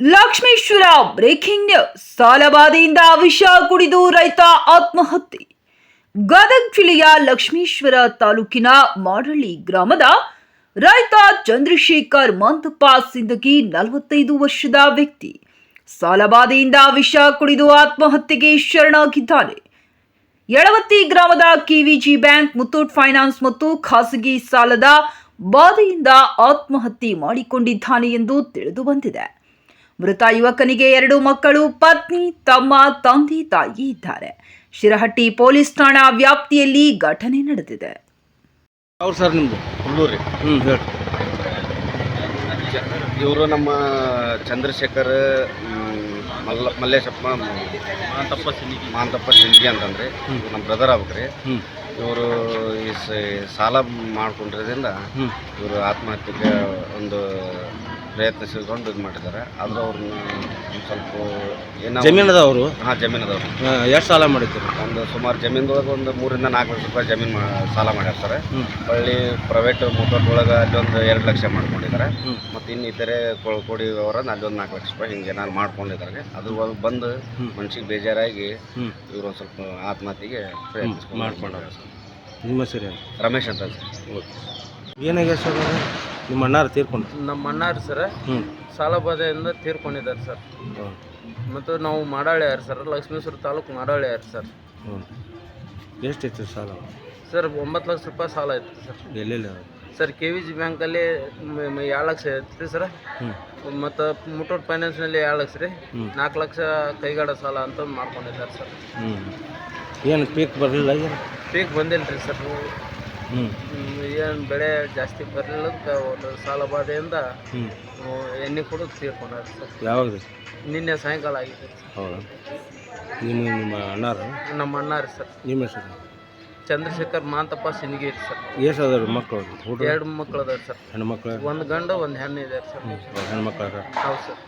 Lakshmeshwar breaking news ಸಾಲಬಾಧೆಯಿಂದ ವಿಷ ಕುಡಿದು ರೈತ ಆತ್ಮಹತ್ಯೆ. ಗದಗ ಜಿಲ್ಲೆಯ ಲಕ್ಷ್ಮೇಶ್ವರ ತಾಲೂಕಿನ ಮಾಡಳ್ಳಿ ಗ್ರಾಮದ ರೈತ ಚಂದ್ರಶೇಖರ್ ಮಂತಪ್ಪ ಸಿಂದಗಿ, ನಲವತ್ತೈದು ವರ್ಷದ ವ್ಯಕ್ತಿ. ಸಾಲಬಾಧೆಯಿಂದ ವಿಷ ಕುಡಿದು ಆತ್ಮಹತ್ಯೆಗೆ ಶರಣಾಗಿದ್ದಾನೆ. ಯಳವತ್ತಿ ಗ್ರಾಮದ ಕೆವಿಜಿ ಬ್ಯಾಂಕ್, ಮುತ್ತೂಟ್ ಫೈನಾನ್ಸ್ ಮತ್ತು ಖಾಸಗಿ ಸಾಲದ ಬಾಧೆಯಿಂದ ಆತ್ಮಹತ್ಯೆ ಮಾಡಿಕೊಂಡಿದ್ದಾನೆ ಎಂದು ತಿಳಿದು ಬಂದಿದೆ. ಮೃತ ಯುವಕನಿಗೆ ಎರಡು ಮಕ್ಕಳು ಪತ್ನಿ ತಮ್ಮ ತಂದೆ ತಾಯಿ ಇದ್ದಾರೆ. ಶಿರಹಟ್ಟಿ ಪೊಲೀಸ್ ಠಾಣಾ ವ್ಯಾಪ್ತಿಯಲ್ಲಿ ಘಟನೆ ನಡೆದಿದೆ. ಅವ್ರು ಸರ್ ನಿಮ್ಮದು ಹುಲ್ಲೂರಿ ಹ್ಞೂ ಹೇಳಿ. ಇವರು ನಮ್ಮ ಚಂದ್ರಶೇಖರ್ ಮಲ್ಲ ಮಲ್ಲೇಶಪ್ಪ ಮಾಂತಪ್ಪ ಸಿಂಧಿ ಮಾಂತಪ್ಪ ಸಿಂಧಿ ಅಂತಂದ್ರೆ. ನಮ್ಮ ಬ್ರದರ್ ಆಗ್ಬೇಕ್ರಿ. ಹ್ಞೂ ಇವರು ಈ ಸ- ಸಾಲ ಮಾಡ್ಕೊಂಡಿರೋದ್ರಿಂದ ಹ್ಞೂ ಇವರು ಆತ್ಮಹತ್ಯೆಗೆ ಒಂದು ಪ್ರಯತ್ನಿಸಿಕೊಂಡು ಇದು ಮಾಡಿದ್ದಾರೆ. ಆದ್ರೆ ಅವ್ರನ್ನ ಒಂದ್ ಸ್ವಲ್ಪ ಏನೋ ಜಮೀನದವರು? ಅವರು ಹಾಂ ಅದಾವ್ರು ಎಷ್ಟು ಸಾಲ ಮಾಡಿದ್ರು ಒಂದು ಸುಮಾರು ಜಮೀನ್ದೊಳಗೆ ಒಂದು ಮೂರಿಂದ ನಾಲ್ಕು ಲಕ್ಷ ರೂಪಾಯಿ ಜಮೀನು ಮಾ- ಸಾಲ ಮಾಡಿರ್ತಾರೆ ಸರ್ ಹೊಳ್ಳಿ ಪ್ರೈವೇಟ್ ಮುಖಂಡ್ ಒಳಗೆ ಅಲ್ಲೊಂದು ಎರಡು ಲಕ್ಷ ಮಾಡ್ಕೊಂಡಿದ್ದಾರೆ. ಮತ್ತು ಇನ್ನು ಇತರೆ ಕೊಡಿ ಅವರನ್ನು ಅಲ್ಲೊಂದು ನಾಲ್ಕು ಲಕ್ಷ ರೂಪಾಯಿ ಹಿಂಗೆ ಏನಾದ್ರು ಮಾಡ್ಕೊಂಡಿದ್ದಾರೆ. ಅದು ಒಳಗೆ ಬಂದು. ಮನ್ಸಿಗೆ ಬೇಜಾರಾಗಿ ಇವರು ಒಂದು ಸ್ವಲ್ಪ ಆತ್ಮಹತ್ಯೆಗೆ ಪ್ರಯತ್ನಿಸ್ಕೊಂಡು ಮಾಡ್ಕೊಂಡವ್ರೆ. ನಿಮ್ಮ ಸರಿ ರಮೇಶ್ ಅಂತ ಸರ್. ಏನಾಗ್ಯದ ಸರ್ ಅದು? ನಿಮ್ಮ ಅಣ್ಣಾರು ತೀರ್ಕೊಂಡು ನಮ್ಮ ಅಣ್ಣಾರು ಸರ್ ಸಾಲ ಸಾಲಬಾಧೆಯಿಂದ ತೀರ್ಕೊಂಡಿದ್ದಾರೆ ಸರ್. ಹ್ಞೂ ಮತ್ತು ನಾವು ಮಾಡಾಳ್ಯಾರ ಸರ್ ಲಕ್ಷ್ಮೇಶ್ವರ ತಾಲೂಕು ಮಾಡಾಳ್ಯಾರ ಸರ್. ಹ್ಞೂ ಎಷ್ಟಿತ್ತು ಸಾಲ? ಸರ್ ಒಂಬತ್ತು ಲಕ್ಷ ರೂಪಾಯಿ ಸಾಲ ಇತ್ತು ಸರ್. ಎಲ್ಲೆಲ್ಲ? ಸರ್ ಕೆ ವಿ ಜಿ ಬ್ಯಾಂಕಲ್ಲಿ ಏಳು ಲಕ್ಷ ಇತ್ತು ಸರ್. ಹ್ಞೂ ಮತ್ತು ಮುಟೂಟ್ ಫೈನಾನ್ಸ್ನಲ್ಲಿ ಎರಡು ಲಕ್ಷ ರೀ. ನಾಲ್ಕು ಲಕ್ಷ ಕೈಗಾಡ ಸಾಲ ಅಂತ ಮಾಡ್ಕೊಂಡಿದ್ದಾರೆ ಸರ್. ಹ್ಞೂ ಏನು ಪೀಕ್ ಬರಲಿಲ್ಲ ಏನು ಪೀಕ್ ಬಂದಿಲ್ಲ ರೀ ಸರ್. ಏನು ಬೆಳೆ ಜಾಸ್ತಿ ಬರಲಿಲ್ಲ ಒಂದು ಸಾಲ ಬಾಧೆಯಿಂದ ಎಣ್ಣೆ ಕೊಡೋದು ತೀರ್ಕೊಂಡಾರೆ ಸರ್. ಯಾವಾಗ ನಿನ್ನೆ ಸಾಯಂಕಾಲ ಆಗಿದೆ ಹೌದಾ? ನಿಮ್ಮ ನಿಮ್ಮ ಅಣ್ಣಾರು? ನಮ್ಮ ಅಣ್ಣಾರ ಸರ್. ನಿಮ್ಮ ಹೆಸರು? ಚಂದ್ರಶೇಖರ್ ಮಾಂತಪ್ಪ ಸಿನಿಗೇರಿ ಸರ್. ಎಷ್ಟು ಅದಾರ ಮಕ್ಕಳು ಎರಡು ಮಕ್ಕಳು ಅದಾರ ಸರ್. ಹೆಣ್ಮಕ್ಳು ಒಂದು ಗಂಡು ಒಂದು ಹೆಣ್ಣು ಇದೆ ಸರ್. ಹೆಣ್ಮಕ್ಳು ಹೌದು ಸರ್.